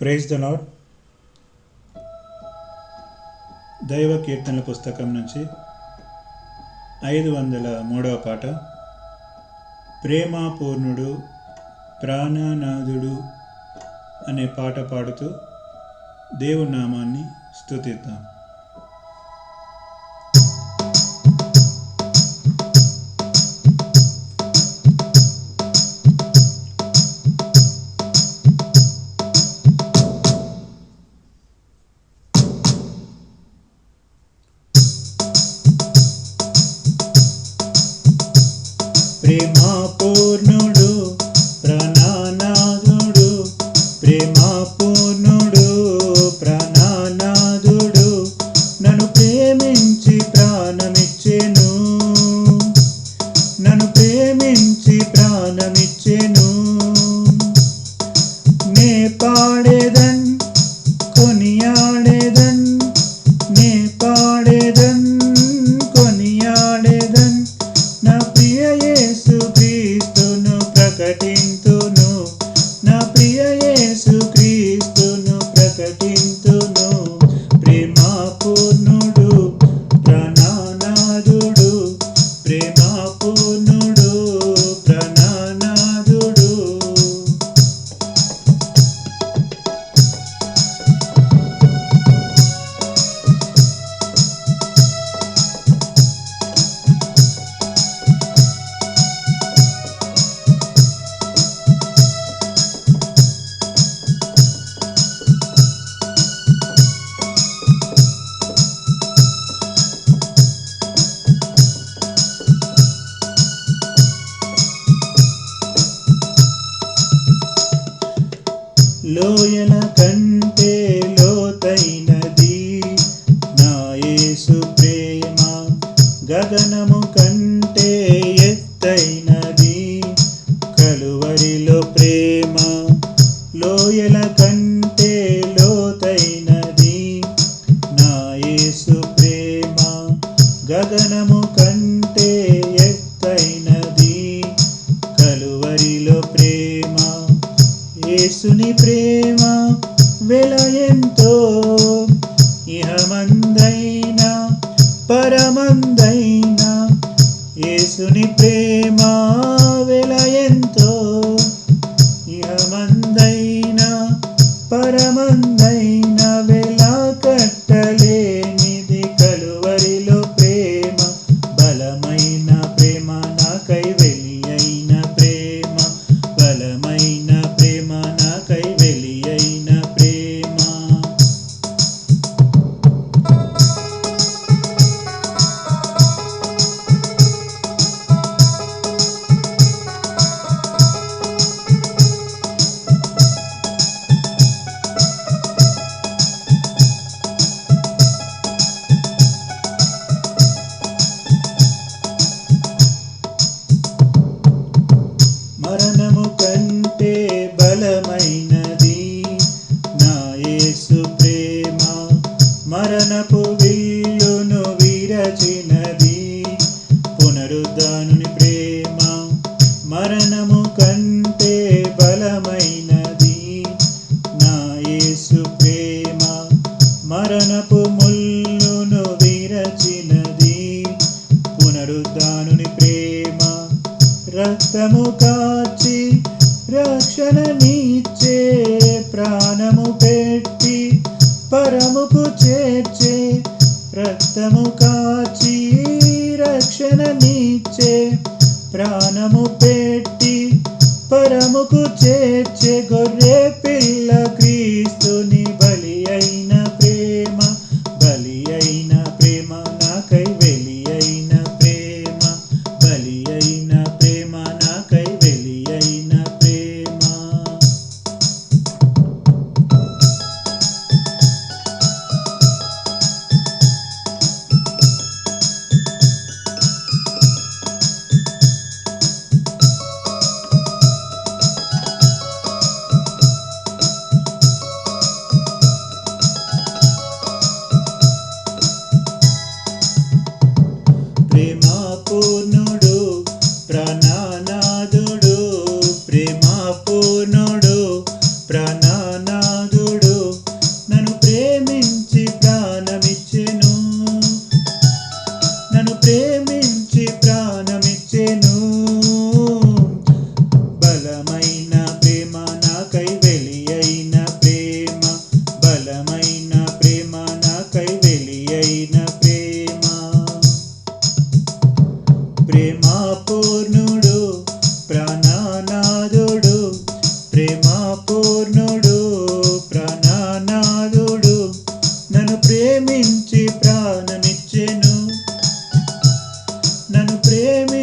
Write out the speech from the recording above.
Praise the lord దైవ కీర్తనల పుస్తకం నుంచి ఐదు వందల మూడవ పాట. ప్రేమాపూర్ణుడు ప్రాణనాథుడు అనే పాట పాడుతూ దేవునామాన్ని నామాన్ని లోయల కంటే లోతైనది. నాయేసు ప్రేమ గగనము కంటే ఎత్తైనది. కలువరిలో ప్రేమ లోయల కంటే లోతైనది. నాయేసు ప్రేమ గగనము కంటే ఎత్తైనది. కలువరిలో ప్రేమ యేసుని ప్రేమ వెల ఇహమందైన ఇహమందైనా రక్తము కాచి రక్షణ నీచే ప్రాణము పెట్టి పరముకు చేర్చే రక్తము కాచి రక్షణ నీచే ప్రాణము పెట్టి పరముకు చేర్చే గొర్రె పిల్ల క్రీస్తుని ప్రాణనాథుడు ప్రేమా పూర్ణుడు ప్రాణనాథుడు ప్రేమా పూర్ణుడు ప్రాణనాథుడు నన్ను ప్రేమించి ప్రాణమిచ్చెను. నన్ను ప్రేమి